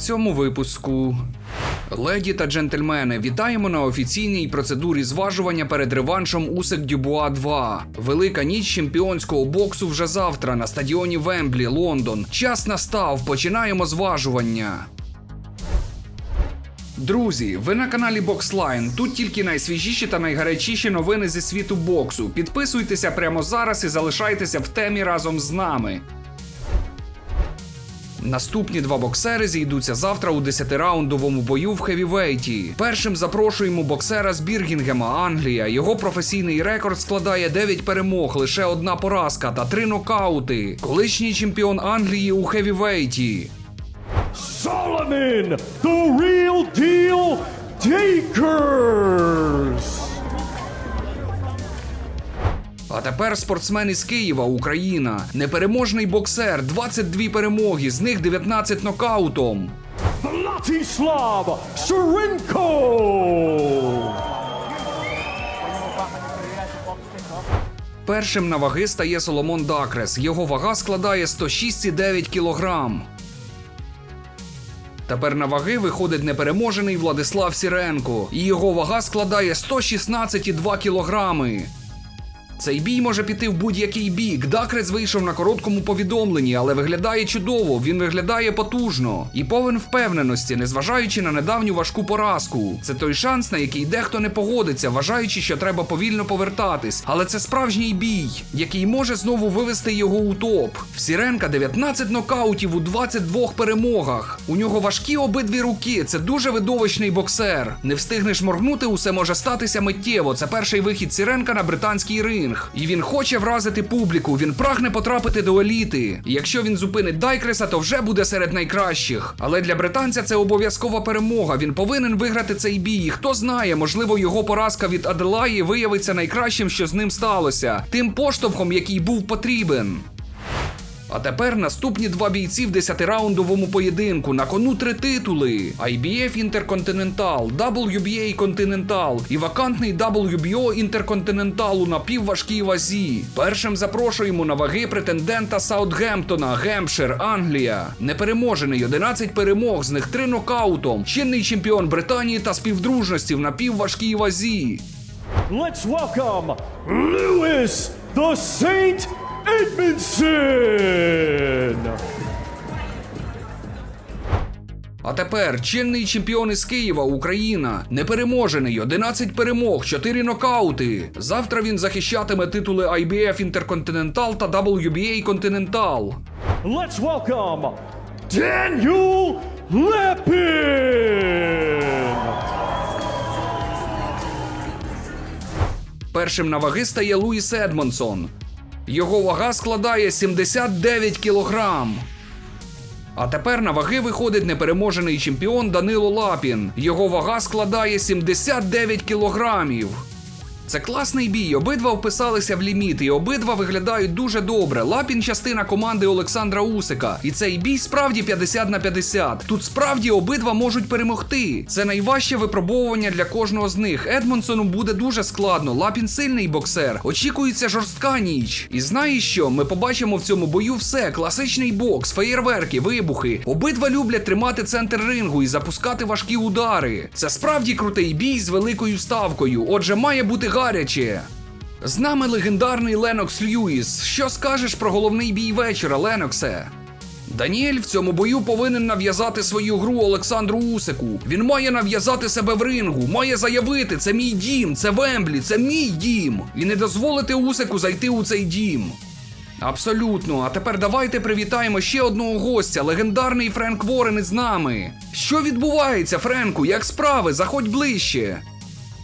цьому випуску. Леді та джентльмени, вітаємо на офіційній процедурі зважування перед реваншом Усик Дюбуа 2. Велика ніч чемпіонського боксу вже завтра на стадіоні Вемблі, Лондон. Час настав. Починаємо зважування. Друзі, ви на каналі Boxline. Тут тільки найсвіжіші та найгарячіші новини зі світу боксу. Підписуйтеся прямо зараз і залишайтеся в темі разом з нами. Наступні два боксери зійдуться завтра у 10-раундовому бою в хевівейті. Першим запрошуємо боксера з Біргінгема, Англія. Його професійний рекорд складає 9 перемог, лише одна поразка та 3 нокаути. Колишній чемпіон Англії у хевівейті. Solomon, the real deal Takers. А тепер спортсмен із Києва, Україна. Непереможний боксер, 22 перемоги, з них 19 нокаутом. Vladislav Serenko. Першим на ваги стає Соломон Дакрес. Його вага складає 106,9 кілограм. Тепер на ваги виходить непереможений Владислав Сіренко, і його вага складає 116,2 кілограми. Цей бій може піти в будь-який бік. Дакрес вийшов на короткому повідомленні, але виглядає чудово, він виглядає потужно і повен впевненості, незважаючи на недавню важку поразку. Це той шанс, на який дехто не погодиться, вважаючи, що треба повільно повертатись. Але це справжній бій, який може знову вивести його у топ. В Сіренка 19 нокаутів у 22 перемогах. У нього важкі обидві руки. Це дуже видовищний боксер. Не встигнеш моргнути, усе може статися миттєво. Це перший вихід Сіренка на британський ринг. І він хоче вразити публіку. Він прагне потрапити до еліти. І якщо він зупинить Дайкреса, то вже буде серед найкращих. Але для британця це обов'язкова перемога. Він повинен виграти цей бій. І хто знає, можливо, його поразка від Аделаї виявиться найкращим, що з ним сталося. Тим поштовхом, який був потрібен. А тепер наступні два бійці в 10-раундовому поєдинку. На кону три титули: IBF Intercontinental, WBA Continental і вакантний WBO Intercontinental у напівважкій вазі. Першим запрошуємо на ваги претендента Саутгемптона, Гемпшир, Англія. Непереможений 11 перемог, з них 3 нокаутом. Чинний чемпіон Британії та співдружності в напівважкій вазі. Let's welcome Lewis the Saint Edmondson. А тепер чинний чемпіон із Києва, Україна, непереможений, 11 перемог, 4 нокаути. Завтра він захищатиме титули IBF Intercontinental та WBA Continental. Let's welcome Daniel Lepin. Першим на ваги стає Луїс Едмонсон. Його вага складає 79 кілограм. А тепер на ваги виходить непереможений чемпіон Данило Лапін. Його вага складає 79 кілограмів. Це класний бій. Обидва вписалися в ліміт, і обидва виглядають дуже добре. Лапін частина команди Олександра Усика. І цей бій справді 50 на 50. Тут справді обидва можуть перемогти. Це найважче випробовування для кожного з них. Едмонсону буде дуже складно. Лапін сильний боксер. Очікується жорстка ніч. І знаєш що? Ми побачимо в цьому бою все: класичний бокс, феєрверки, вибухи. Обидва люблять тримати центр рингу і запускати важкі удари. Це справді крутий бій з великою ставкою. Отже, має бути гаряче. З нами легендарний Ленокс Льюіс. Що скажеш про головний бій вечора, Леноксе? Даніель в цьому бою повинен нав'язати свою гру Олександру Усику. Він має нав'язати себе в рингу, має заявити: це мій дім, це Вемблі, це мій дім. І не дозволити Усику зайти у цей дім. Абсолютно. А тепер давайте привітаємо ще одного гостя, легендарний Френк Ворен із нами. Що відбувається, Френку? Як справи? Заходь ближче.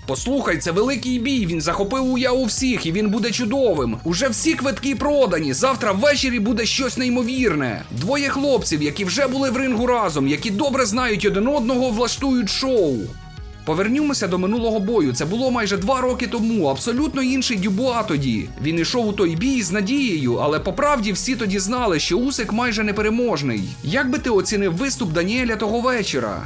Послухай, це великий бій. Він захопив уяву всіх, і він буде чудовим. Уже всі квитки продані. Завтра ввечері буде щось неймовірне. Двоє хлопців, які вже були в рингу разом, які добре знають один одного, влаштують шоу. Повернімося до минулого бою. Це було майже два роки тому. Абсолютно інший Дюбуа тоді. Він ішов у той бій з надією, але по правді всі тоді знали, що Усик майже непереможний. Як би ти оцінив виступ Даніеля того вечора?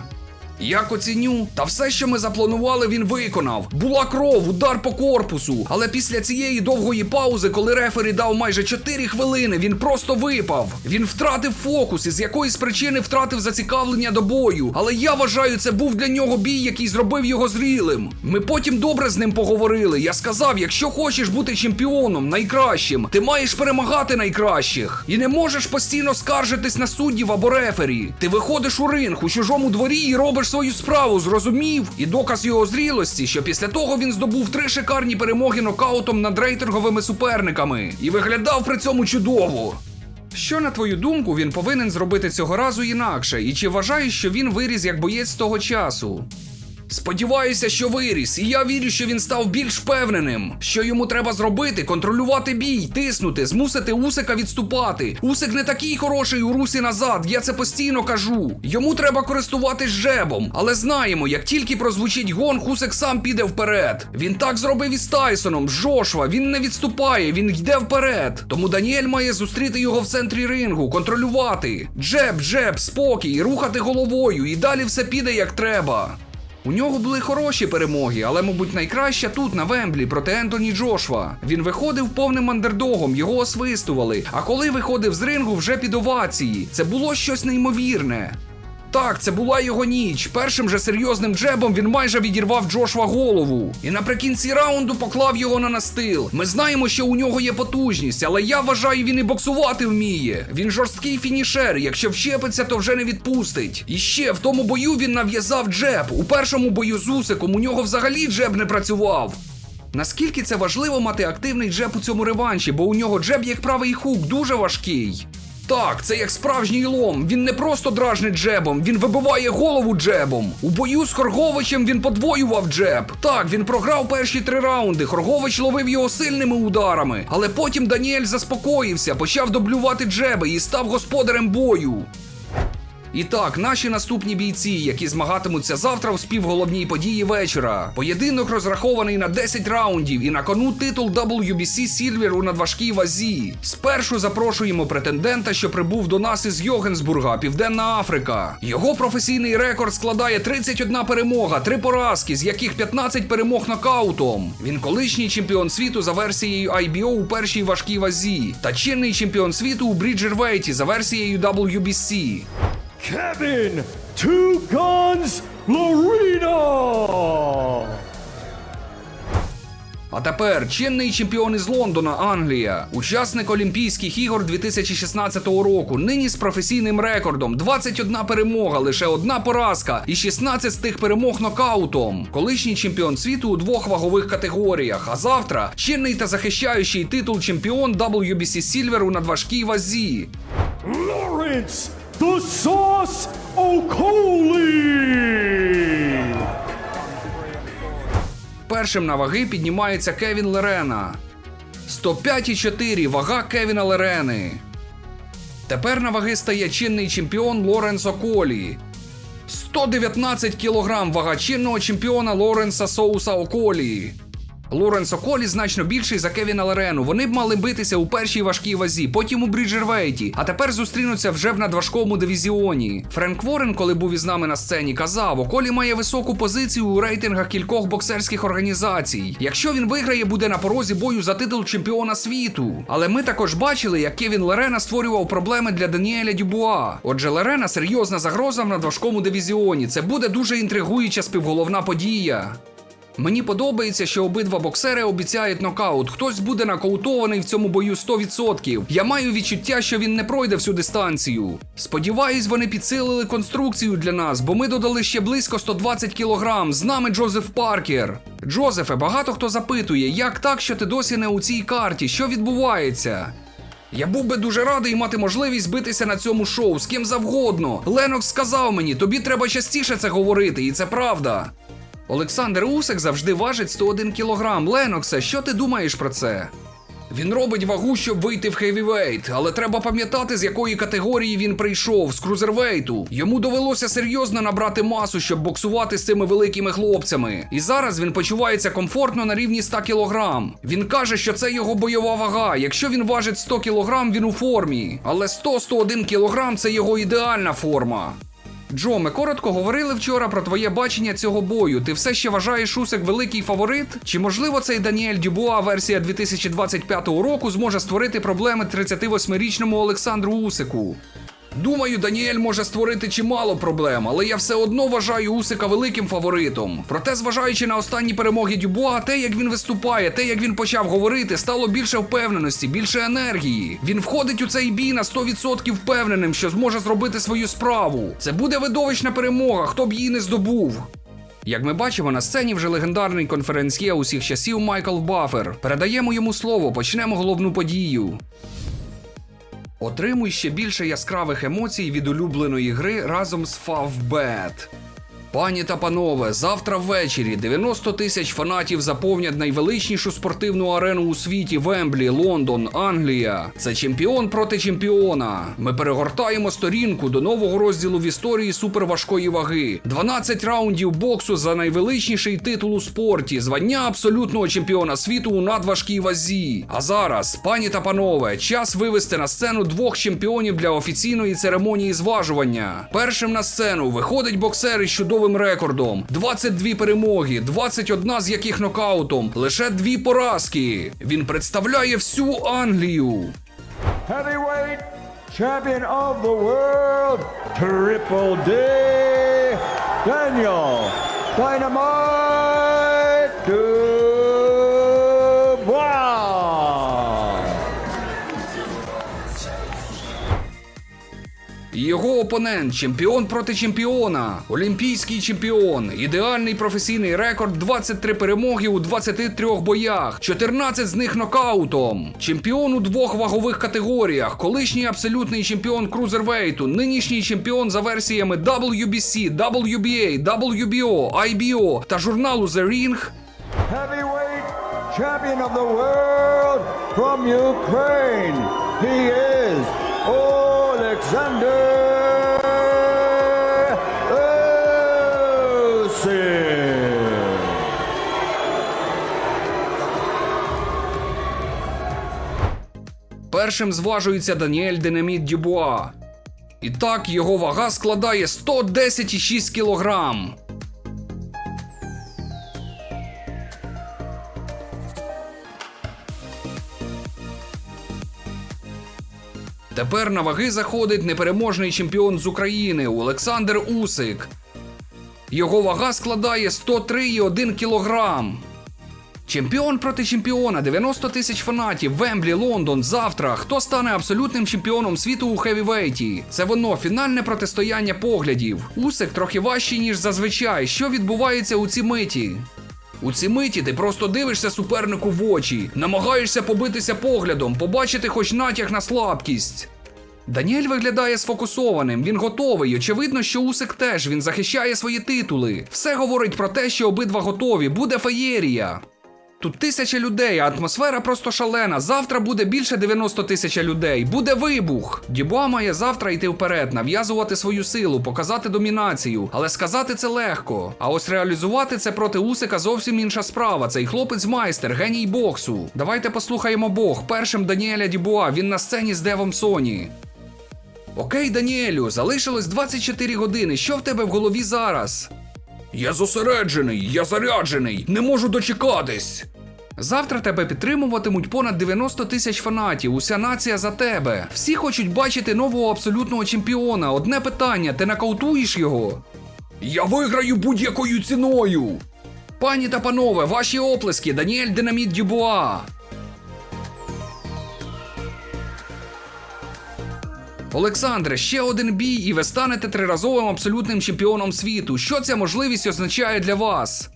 Як оціню? Та все, що ми запланували, він виконав. Була кров, удар по корпусу. Але після цієї довгої паузи, коли рефері дав майже 4 хвилини, він просто випав. Він втратив фокус і з якоїсь причини втратив зацікавлення до бою. Але я вважаю, це був для нього бій, який зробив його зрілим. Ми потім добре з ним поговорили. Я сказав: якщо хочеш бути чемпіоном, найкращим, ти маєш перемагати найкращих. І не можеш постійно скаржитись на суддів або рефері. Ти виходиш у ринг у чужому дворі і робиш свою справу, зрозумів? І доказ його зрілості, що після того він здобув три шикарні перемоги нокаутом над рейтинговими суперниками і виглядав при цьому чудово. Що на твою думку він повинен зробити цього разу інакше? І чи вважаєш, що він виріс як боєць того часу? Сподіваюся, що виріс, і я вірю, що він став більш впевненим. Що йому треба зробити? Контролювати бій, тиснути, змусити Усика відступати. Усик не такий хороший у русі назад, я це постійно кажу. Йому треба користуватись жебом, але знаємо, як тільки прозвучить гонг, Усик сам піде вперед. Він так зробив із Тайсоном, з Жошва. Він не відступає, він йде вперед. Тому Даніель має зустріти його в центрі рингу, контролювати. Джеб, джеб, спокій, рухати головою, і далі все піде як треба. У нього були хороші перемоги, але, мабуть, найкраща тут, на Вемблі, проти Ентоні Джошва. Він виходив повним андердогом, його освистували. А коли виходив з рингу вже під овації, це було щось неймовірне. Так, це була його ніч. Першим же серйозним джебом він майже відірвав Джошва голову. І наприкінці раунду поклав його на настил. Ми знаємо, що у нього є потужність, але я вважаю, він і боксувати вміє. Він жорсткий фінішер. Якщо вщепиться, то вже не відпустить. І ще в тому бою він нав'язав джеб. У першому бою з Усиком у нього взагалі джеб не працював. Наскільки це важливо мати активний джеб у цьому реванші, бо у нього джеб як правий хук дуже важкий. Так, це як справжній лом. Він не просто дражнить джебом, він вибиває голову джебом. У бою з Хорговичем він подвоював джеб. Так, він програв перші три раунди. Хоргович ловив його сильними ударами. Але потім Даніель заспокоївся, почав дублювати джеби і став господарем бою. І так, наші наступні бійці, які змагатимуться завтра у співголовній події вечора. Поєдинок розрахований на 10 раундів і на кону титул WBC Silver у надважкій вазі. Спершу запрошуємо претендента, що прибув до нас із Йогенсбурга, Південна Африка. Його професійний рекорд складає 31 перемога, 3 поразки, з яких 15 перемог нокаутом. Він колишній чемпіон світу за версією IBO у першій важкій вазі та чинний чемпіон світу у Бріджервейті за версією WBC. Kevin Two Guns Lorino. А тепер чинний чемпіон із Лондона, Англія, учасник Олімпійських ігор 2016 року. Нині з професійним рекордом 21 перемога, лише одна поразка, і 16 з тих перемог нокаутом. Колишній чемпіон світу у двох вагових категоріях. А завтра чинний та захищаючий титул чемпіон WBC Silver у надважкій вазі. Lawrence the Sauce Okoli. Першим на ваги піднімається Кевін Лерена. 105,4 вага Кевіна Лерени. Тепер на ваги стає чинний чемпіон Лоренсо Колі. 119 кг вага чинного чемпіона Лоренса Соуса Околі. Лоренс Околі значно більший за Кевіна Лерену. Вони б мали битися у першій важкій вазі, потім у Бріджервейті, а тепер зустрінуться вже в надважкому дивізіоні. Френк Ворен, коли був із нами на сцені, казав, Околі має високу позицію у рейтингах кількох боксерських організацій. Якщо він виграє, буде на порозі бою за титул чемпіона світу. Але ми також бачили, як Кевін Лерена створював проблеми для Даніеля Дюбуа. Отже, Лерена серйозна загроза в надважкому дивізіоні. Це буде дуже інтригуюча співголовна подія. Мені подобається, що обидва боксери обіцяють нокаут. Хтось буде нокаутований в цьому бою 100%. Я маю відчуття, що він не пройде всю дистанцію. Сподіваюсь, вони підсилили конструкцію для нас, бо ми додали ще близько 120 кілограм. З нами Джозеф Паркер. Джозефе, багато хто запитує, як так, що ти досі не у цій карті? Що відбувається? Я був би дуже радий мати можливість битися на цьому шоу з ким завгодно. Ленокс сказав мені, тобі треба частіше це говорити, і це правда. Олександр Усик завжди важить 101 кілограм. Леноксе, що ти думаєш про це? Він робить вагу, щоб вийти в хевівейт, але треба пам'ятати, з якої категорії він прийшов з крузервейту. Йому довелося серйозно набрати масу, щоб боксувати з цими великими хлопцями. І зараз він почувається комфортно на рівні 100 кілограм. Він каже, що це його бойова вага. Якщо він важить 100 кілограм, він у формі. Але 100-101 кілограм це його ідеальна форма. Джо, ми коротко говорили вчора про твоє бачення цього бою. Ти все ще вважаєш Усик великий фаворит? Чи можливо цей Даніель Дюбуа версія 2025 року зможе створити проблеми 38-річному Олександру Усику? Думаю, Даніель може створити чимало проблем, але я все одно вважаю Усика великим фаворитом. Проте, зважаючи на останні перемоги Дюбуа, те, як він виступає, те, як він почав говорити, стало більше впевненості, більше енергії. Він входить у цей бій на 100% впевненим, що зможе зробити свою справу. Це буде видовищна перемога, хто б її не здобув. Як ми бачимо на сцені, вже легендарний конференсьє усіх часів Майкл Баффер. Передаємо йому слово, почнемо головну подію. Отримуй ще більше яскравих емоцій від улюбленої гри разом з Favbet. Пані та панове, завтра ввечері 90 тисяч фанатів заповнять найвеличнішу спортивну арену у світі Вемблі, Лондон, Англія. Це чемпіон проти чемпіона. Ми перегортаємо сторінку до нового розділу в історії суперважкої ваги. 12 раундів боксу за найвеличніший титул у спорті, звання абсолютного чемпіона світу у надважкій вазі. А зараз, пані та панове, час вивести на сцену двох чемпіонів для офіційної церемонії зважування. Першим на сцену виходить боксер із чудовим рекордом: 22 перемоги, 21 з яких нокаутом, лише дві поразки. Він представляє всю Англію. Heavyweight champion of the world, Triple D, Daniel Dynamite Його опонент чемпіон проти чемпіона, олімпійський чемпіон, ідеальний професійний рекорд 23 перемоги у 23 боях, 14 з них нокаутом. Чемпіон у двох вагових категоріях, колишній абсолютний чемпіон крузервейту, нинішній чемпіон за версіями WBC, WBA, WBO, IBO та журналу The Ring. Heavyweight champion of the world from Ukraine. He is Alexander Першим зважується Даніель Динаміт Дюбуа. І так його вага складає 110,6 кілограм. Тепер на ваги заходить непереможний чемпіон з України Олександр Усик. Його вага складає 103,1 кілограм. Чемпіон проти чемпіона, 90 тисяч фанатів, Вемблі, Лондон. Завтра. Хто стане абсолютним чемпіоном світу у хевівейті? Це воно фінальне протистояння поглядів. Усик трохи важчий, ніж зазвичай. Що відбувається у цій миті? У цій миті ти просто дивишся супернику в очі, намагаєшся побитися поглядом, побачити хоч натяг на слабкість. Даніель виглядає сфокусованим, він готовий. Очевидно, що Усик теж він захищає свої титули. Все говорить про те, що обидва готові. Буде феєрія. Тут тисяча людей, атмосфера просто шалена. Завтра буде більше 90 тисяч людей. Буде вибух. Дюбуа має завтра йти вперед, нав'язувати свою силу, показати домінацію. Але сказати це легко. А ось реалізувати це проти Усика зовсім інша справа. Цей хлопець майстер, геній боксу. Давайте послухаємо Бог. Першим Даніеля Дюбуа. Він на сцені з Девом Соні. Окей, Даніелю, залишилось 24 години. Що в тебе в голові зараз? Я зосереджений, я заряджений, не можу дочекатись. Завтра тебе підтримуватимуть понад 90 тисяч фанатів. Уся нація за тебе. Всі хочуть бачити нового абсолютного чемпіона. Одне питання: ти нокаутуєш його? Я виграю будь-якою ціною. Пані та панове, ваші оплески, Даніель Динаміт Дюбуа. Олександре, ще один бій, і ви станете триразовим абсолютним чемпіоном світу. Що ця можливість означає для вас?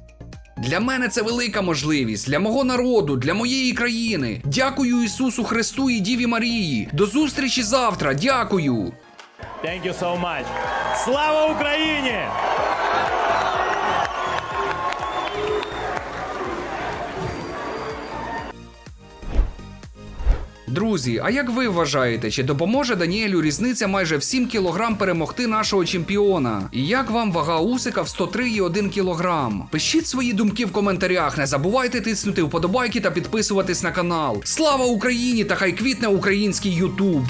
Для мене це велика можливість, для мого народу, для моєї країни. Дякую Ісусу Христу і Діві Марії. До зустрічі завтра. Дякую. Thank you so much. Слава Україні! Друзі, а як ви вважаєте, чи допоможе Даніелю різниця майже в 7 кілограм перемогти нашого чемпіона? І як вам вага Усика в 103,1 кілограм? Пишіть свої думки в коментарях. Не забувайте тиснути вподобайки та підписуватись на канал. Слава Україні та хай квітне український Ютуб!